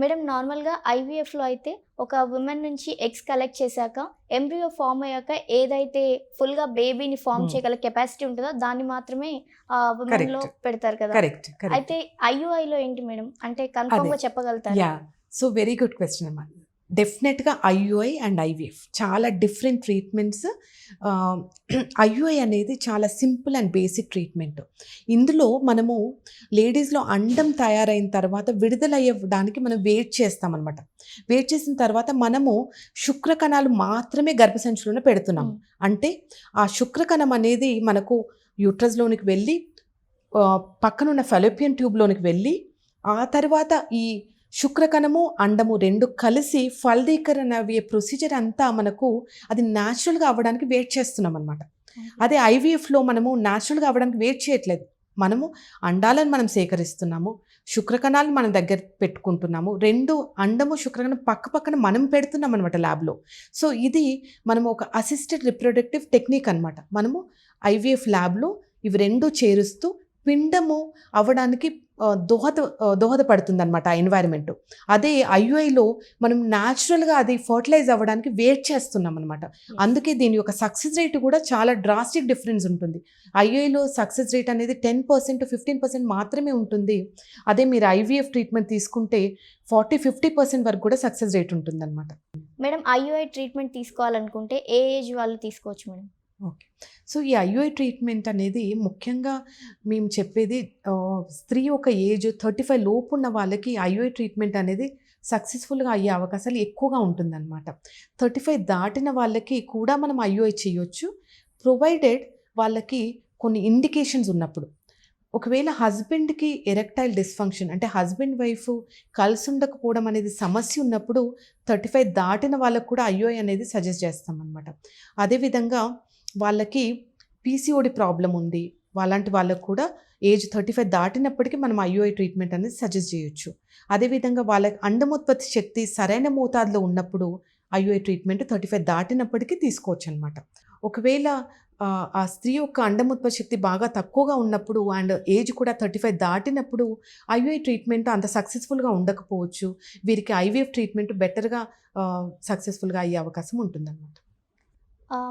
Madam నార్మల్గా ఐవీఎఫ్లో అయితే ఒక ఉమెన్ నుంచి ఎగ్స్ కలెక్ట్ చేశాక ఎంబ్రియో ఫామ్ అయ్యాక ఏదైతే ఫుల్గా బేబీని ఫామ్. చేయగల కెపాసిటీ ఉంటుందో దాన్ని మాత్రమే లో. పెడతారు కదా అయితే ఐయుఐలో ఏంటి మేడం అంటే కన్ఫర్మ్గా అదే. చెప్పగలుగుతారు సో వెరీ గుడ్ క్వశ్చన్ అమ్మా డెఫినెట్గా ఐయుఐ అండ్ ఐవిఎఫ్ చాలా డిఫరెంట్ ట్రీట్మెంట్స్. ఐయుఐ అనేది చాలా సింపుల్ అండ్ బేసిక్ ట్రీట్మెంట్. ఇందులో మనము లేడీస్లో అండం తయారైన తర్వాత విడుదలయ్యడానికి మనం వెయిట్ చేస్తామన్నమాట. వెయిట్ చేసిన తర్వాత మనము శుక్రకణాలు మాత్రమే గర్భసంచిలోనే పెడుతున్నాం. Mm. అంటే ఆ శుక్రకణం అనేది మనకు యూట్రస్లోనికి వెళ్ళి పక్కనున్న ఫెలోపియన్ ట్యూబ్లోనికి వెళ్ళి ఆ తర్వాత ఈ శుక్రకణము అండము రెండు కలిసి ఫలదీకరణ అయ్యే ప్రొసీజర్ అంతా మనకు అది న్యాచురల్గా అవ్వడానికి వెయిట్ చేస్తున్నాం అనమాట అదే ఐవీఎఫ్లో మనము న్యాచురల్గా అవ్వడానికి వెయిట్ చేయట్లేదు. మనము అండాలను మనం సేకరిస్తున్నాము శుక్రకణాలను మన దగ్గర పెట్టుకుంటున్నాము రెండు అండము శుక్రకణం పక్క పక్కన మనం పెడుతున్నాం అనమాట ల్యాబ్లో సో ఇది మనము ఒక అసిస్టెడ్ రిప్రొడక్టివ్ టెక్నిక్ అనమాట మనము ఐవీఎఫ్ ల్యాబ్లో ఇవి రెండు చేరుస్తూ పిండము అవ్వడానికి దోహద దోహదపడుతుంది అనమాట ఆ ఎన్వైరన్మెంట్ అదే ఐయుఐలో మనం న్యాచురల్గా అది ఫర్టిలైజ్ అవ్వడానికి వెయిట్ చేస్తున్నాం అనమాట అందుకే దీని యొక్క సక్సెస్ రేట్ కూడా చాలా డ్రాస్టిక్ డిఫరెన్స్ ఉంటుంది. ఐయుఐలో సక్సెస్ రేట్ అనేది టెన్ పర్సెంట్ ఫిఫ్టీన్ పర్సెంట్ మాత్రమే ఉంటుంది. అదే మీరు ఐవీఎఫ్ ట్రీట్మెంట్ తీసుకుంటే ఫార్టీ ఫిఫ్టీ పర్సెంట్ వరకు కూడా సక్సెస్ రేట్ ఉంటుంది అనమాట మేడం ఐయుఐ ట్రీట్మెంట్ తీసుకోవాలనుకుంటే ఏ ఏజ్ వాళ్ళు తీసుకోవచ్చు మేడం? ఓకే. సో ఈ ఐయుఐ ట్రీట్మెంట్ అనేది ముఖ్యంగా మేము చెప్పేది స్త్రీ ఒక ఏజ్ థర్టీ ఫైవ్ లోపు ఉన్న వాళ్ళకి ఐయుఐ ట్రీట్మెంట్ అనేది సక్సెస్ఫుల్గా అయ్యే అవకాశాలు ఎక్కువగా ఉంటుందన్నమాట. థర్టీ ఫైవ్ దాటిన వాళ్ళకి కూడా మనం ఐయుఐ చేయొచ్చు. ప్రొవైడెడ్ వాళ్ళకి కొన్ని ఇండికేషన్స్ ఉన్నప్పుడు. ఒకవేళ హస్బెండ్కి ఎరెక్టైల్ డిస్ఫంక్షన్ అంటే హస్బెండ్ వైఫ్ కలిసి ఉండకపోవడం అనేది సమస్య ఉన్నప్పుడు థర్టీ ఫైవ్ దాటిన వాళ్ళకు కూడా ఐఓఐ అనేది సజెస్ట్ చేస్తామన్నమాట. అదేవిధంగా వాళ్ళకి పీసీఓడి ప్రాబ్లం ఉంది. వాళ్ళంటి వాళ్ళకు కూడా ఏజ్ థర్టీ ఫైవ్ దాటినప్పటికీ మనం ఐఓఐ ట్రీట్మెంట్ అనేది సజెస్ట్ చేయొచ్చు. అదేవిధంగా వాళ్ళకి అండమోత్పత్తి శక్తి సరైన మోతాదులో ఉన్నప్పుడు ఐఓఐ ట్రీట్మెంట్ థర్టీ ఫైవ్ దాటినప్పటికీ తీసుకోవచ్చు అనమాట ఒకవేళ ఆ, స్త్రీ యొక్క అండమోత్పత్తి శక్తి బాగా తక్కువగా ఉన్నప్పుడు అండ్ ఏజ్ కూడా థర్టీ ఫైవ్ దాటినప్పుడు ఐఓఐ ట్రీట్మెంట్ అంత సక్సెస్ఫుల్గా ఉండకపోవచ్చు. వీరికి ఐవీఎఫ్ ట్రీట్మెంట్ బెటర్గా సక్సెస్ఫుల్గా అయ్యే అవకాశం ఉంటుందన్నమాట.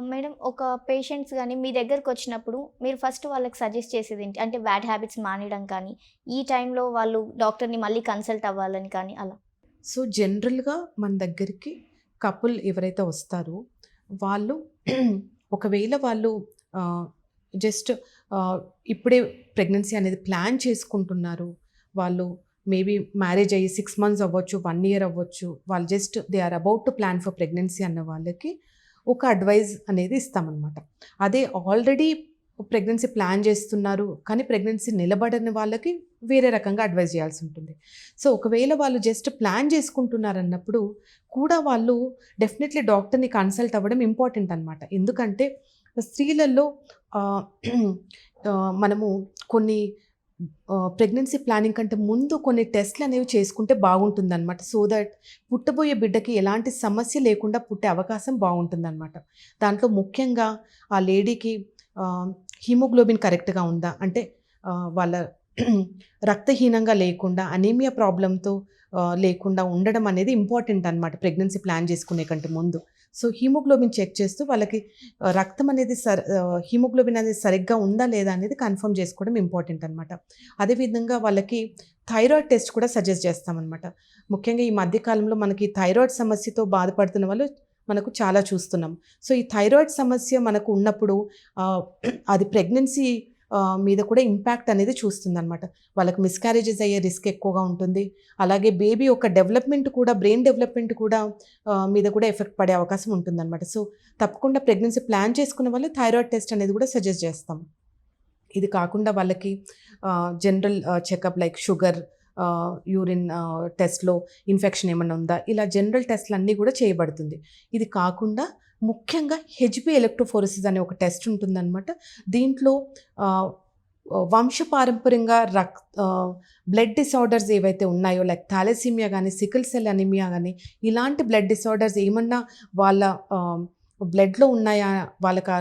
మేడం ఒక పేషెంట్స్ కానీ మీ దగ్గరకు వచ్చినప్పుడు మీరు ఫస్ట్ వాళ్ళకి సజెస్ట్ చేసేది ఏంటి? అంటే బ్యాడ్ హ్యాబిట్స్ మానేయడం కానీ ఈ టైంలో వాళ్ళు డాక్టర్ని మళ్ళీ కన్సల్ట్ అవ్వాలని కానీ అలా? సో జనరల్గా మన దగ్గరికి కపుల్ ఎవరైతే వస్తారో వాళ్ళు ఒకవేళ వాళ్ళు జస్ట్ ఇప్పుడే ప్రెగ్నెన్సీ అనేది ప్లాన్ చేసుకుంటున్నారు వాళ్ళు మేబీ మ్యారేజ్ అయ్యి సిక్స్ మంత్స్ అవ్వచ్చు వన్ ఇయర్ అవ్వచ్చు వాళ్ళు just they are about to plan for pregnancy అన్న వాళ్ళకి ఒక అడ్వైజ్ అనేది ఇస్తామన్నమాట. అదే ఆల్రెడీ ప్రెగ్నెన్సీ ప్లాన్ చేస్తున్నారు కానీ ప్రెగ్నెన్సీ నిలబడని వాళ్ళకి వేరే రకంగా అడ్వైజ్ చేయాల్సి ఉంటుంది. సో ఒకవేళ వాళ్ళు జస్ట్ ప్లాన్ చేసుకుంటున్నారు అన్నప్పుడు కూడా వాళ్ళు డెఫినెట్లీ డాక్టర్ని కన్సల్ట్ అవ్వడం ఇంపార్టెంట్ అనమాట ఎందుకంటే స్త్రీలలో మనము కొన్ని ప్రెగ్నెన్సీ ప్లానింగ్ కంటే ముందు కొన్ని టెస్ట్లు అనేవి చేసుకుంటే బాగుంటుందన్నమాట. సో దట్ పుట్టబోయే బిడ్డకి ఎలాంటి సమస్య లేకుండా పుట్టే అవకాశం బాగుంటుందన్నమాట. దాంట్లో ముఖ్యంగా ఆ లేడీకి హీమోగ్లోబిన్ కరెక్ట్గా ఉందా? అంటే వాళ్ళ రక్తహీనంగా లేకుండా అనీమియా ప్రాబ్లంతో లేకుండా ఉండడం అనేది ఇంపార్టెంట్ అనమాట ప్రెగ్నెన్సీ ప్లాన్ చేసుకునే కంటే ముందు. సో హీమోగ్లోబిన్ చెక్ చేస్తూ వాళ్ళకి రక్తం అనేది సర్ హీమోగ్లోబిన్ అనేది సరిగ్గా ఉందా లేదా అనేది కన్ఫర్మ్ చేసుకోవడం ఇంపార్టెంట్ అనమాట అదేవిధంగా వాళ్ళకి థైరాయిడ్ టెస్ట్ కూడా సజెస్ట్ చేస్తామన్నమాట. ముఖ్యంగా ఈ మధ్యకాలంలో మనకి థైరాయిడ్ సమస్యతో బాధపడుతున్న వాళ్ళు మనకు చాలా చూస్తున్నాం. సో ఈ థైరాయిడ్ సమస్య మనకు ఉన్నప్పుడు అది ప్రెగ్నెన్సీ మీద కూడా ఇంపాక్ట్ అనేది చూస్తుందన్నమాట. వాళ్ళకి మిస్క్యారేజెస్ అయ్యే రిస్క్ ఎక్కువగా ఉంటుంది. అలాగే బేబీ యొక్క డెవలప్మెంట్ కూడా బ్రెయిన్ డెవలప్మెంట్ కూడా మీద కూడా ఎఫెక్ట్ పడే అవకాశం ఉంటుందన్నమాట. సో తప్పకుండా ప్రెగ్నెన్సీ ప్లాన్ చేసుకున్న వాళ్ళు థైరాయిడ్ టెస్ట్ అనేది కూడా సజెస్ట్ చేస్తాం. ఇది కాకుండా వాళ్ళకి general checkup like sugar urine టెస్ట్లో ఇన్ఫెక్షన్ ఏమైనా ఉందా? ఇలా జనరల్ టెస్ట్లు అన్నీ కూడా చేయబడుతుంది. ఇది కాకుండా ముఖ్యంగా హెచ్బి ఎలక్ట్రోఫోరసిస్ అనే ఒక టెస్ట్ ఉంటుందన్నమాట. దీంట్లో వంశపారంపర్యంగా రక్ బ్లడ్ డిసార్డర్స్ ఏవైతే ఉన్నాయో లైక్ థాలసీమియా కానీ సికిల్ సెల్ అనిమియా కానీ ఇలాంటి బ్లడ్ డిసార్డర్స్ ఏమన్నా వాళ్ళ బ్లడ్లో ఉన్నాయా? వాళ్ళకి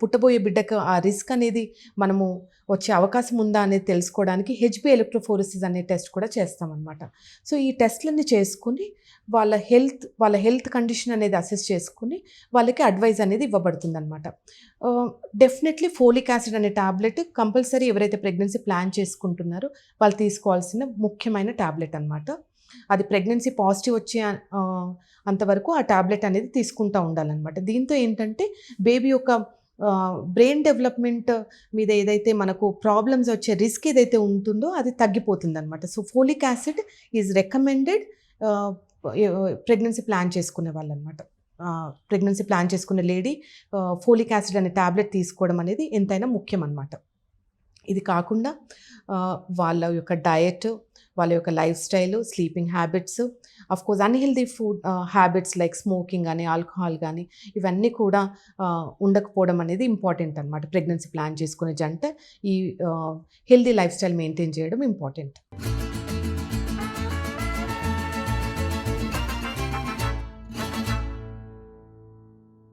పుట్టబోయే బిడ్డకు ఆ రిస్క్ అనేది మనము వచ్చే అవకాశం ఉందా అనేది తెలుసుకోవడానికి హెచ్బి ఎలక్ట్రోఫోరసిస్ అనే టెస్ట్ కూడా చేస్తామన్నమాట. సో ఈ టెస్ట్లన్నీ చేసుకుని వాళ్ళ హెల్త్ వాళ్ళ హెల్త్ కండిషన్ అనేది అసెస్ చేసుకుని వాళ్ళకి అడ్వైజ్ అనేది ఇవ్వబడుతుంది అనమాట డెఫినెట్లీ ఫోలిక్ యాసిడ్ అనే టాబ్లెట్ కంపల్సరీ ఎవరైతే ప్రెగ్నెన్సీ ప్లాన్ చేసుకుంటున్నారో వాళ్ళు తీసుకోవాల్సిన ముఖ్యమైన టాబ్లెట్ అనమాట అది ప్రెగ్నెన్సీ పాజిటివ్ వచ్చే అంతవరకు ఆ టాబ్లెట్ అనేది తీసుకుంటూ ఉండాలన్నమాట. దీంతో ఏంటంటే బేబీ యొక్క బ్రెయిన్ డెవలప్మెంట్ మీద ఏదైతే మనకు ప్రాబ్లమ్స్ వచ్చే రిస్క్ ఏదైతే ఉంటుందో అది తగ్గిపోతుంది అనమాట so folic acid is recommended pregnancy plan చేసుకునే వాళ్ళు అనమాట ప్రెగ్నెన్సీ ప్లాన్ చేసుకునే లేడీ ఫోలిక్ యాసిడ్ అనే టాబ్లెట్ తీసుకోవడం అనేది ఎంతైనా ముఖ్యం అనమాట ఇది కాకుండా వాళ్ళ యొక్క డయట్ వాళ్ళ యొక్క life style sleeping habits of course unhealthy food habits like smoking కానీ ఆల్కహాల్ కానీ ఇవన్నీ కూడా ఉండకపోవడం అనేది ఇంపార్టెంట్ అనమాట ప్రెగ్నెన్సీ ప్లాన్ చేసుకునే జంట ఈ హెల్దీ లైఫ్ స్టైల్ మెయింటైన్ చేయడం ఇంపార్టెంట్.